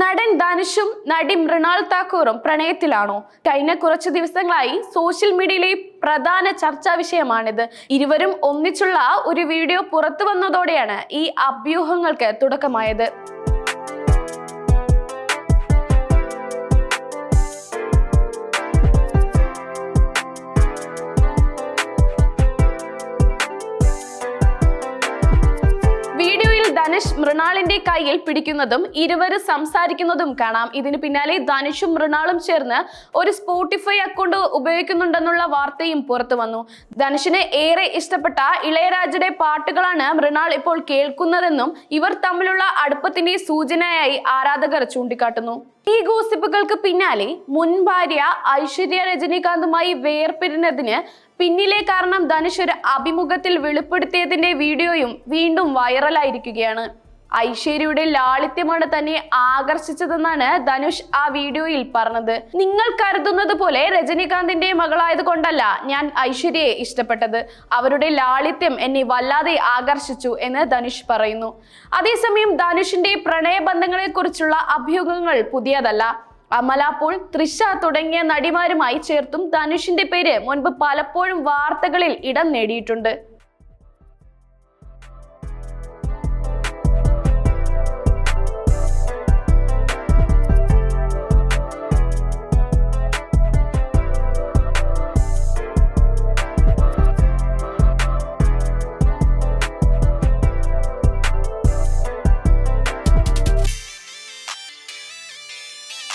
നടൻ ധനുഷും നടി മൃണാൾ താക്കൂറും പ്രണയത്തിലാണോ? കഴിഞ്ഞ കുറച്ച് ദിവസങ്ങളായി സോഷ്യൽ മീഡിയയിലെ പ്രധാന ചർച്ചാ വിഷയമാണിത്. ഇരുവരും ഒന്നിച്ചുള്ള ഒരു വീഡിയോ പുറത്തു വന്നതോടെയാണ് ഈ അഭ്യൂഹങ്ങൾക്ക് തുടക്കമായത്. ധനുഷ് മൃണാളിന്റെ കയ്യിൽ പിടിക്കുന്നതും ഇരുവരും സംസാരിക്കുന്നതും കാണാം. ഇതിന് പിന്നാലെ ധനുഷും മൃണാളും ചേർന്ന് ഒരു സ്പോട്ടിഫൈ അക്കൗണ്ട് ഉപയോഗിക്കുന്നുണ്ടെന്നുള്ള വാർത്തയും പുറത്തു വന്നു. ധനുഷിന് ഏറെ ഇഷ്ടപ്പെട്ട ഇളയരാജയുടെ പാട്ടുകളാണ് മൃണാൾ ഇപ്പോൾ കേൾക്കുന്നതെന്നും ഇവർ തമ്മിലുള്ള അടുപ്പത്തിന്റെ സൂചനയായി ആരാധകർ ചൂണ്ടിക്കാട്ടുന്നു. ഈ ഗോസിപ്പുകൾക്ക് പിന്നാലെ മുൻ ഭാര്യ ഐശ്വര്യ രജനീകാന്തുമായി വേർപിരിഞ്ഞതിന് പിന്നിലെ കാരണം ധനുഷ് ഒരു അഭിമുഖത്തിൽ വെളിപ്പെടുത്തിയതിന്റെ വീഡിയോയും വീണ്ടും വൈറലായിരിക്കുകയാണ്. ഐശ്വര്യയുടെ ലാളിത്യമാണ് തന്നെ ആകർഷിച്ചതെന്നാണ് ധനുഷ് ആ വീഡിയോയിൽ പറഞ്ഞത്. നിങ്ങൾ കരുതുന്നത് പോലെ രജനീകാന്തിന്റെ മകളായത് കൊണ്ടല്ല ഞാൻ ഐശ്വര്യയെ ഇഷ്ടപ്പെട്ടത്. അവരുടെ ലാളിത്യം എന്നെ വല്ലാതെ ആകർഷിച്ചു എന്ന് ധനുഷ് പറയുന്നു. അതേസമയം ധനുഷിന്റെ പ്രണയബന്ധങ്ങളെ കുറിച്ചുള്ള അഭ്യൂഹങ്ങൾ പുതിയതല്ല. അമല പോൾ തൃഷ തുടങ്ങിയ നടിമാരുമായി ചേർത്തും ധനുഷിന്റെ പേര് മുൻപ് പലപ്പോഴും വാർത്തകളിൽ ഇടം നേടിയിട്ടുണ്ട്.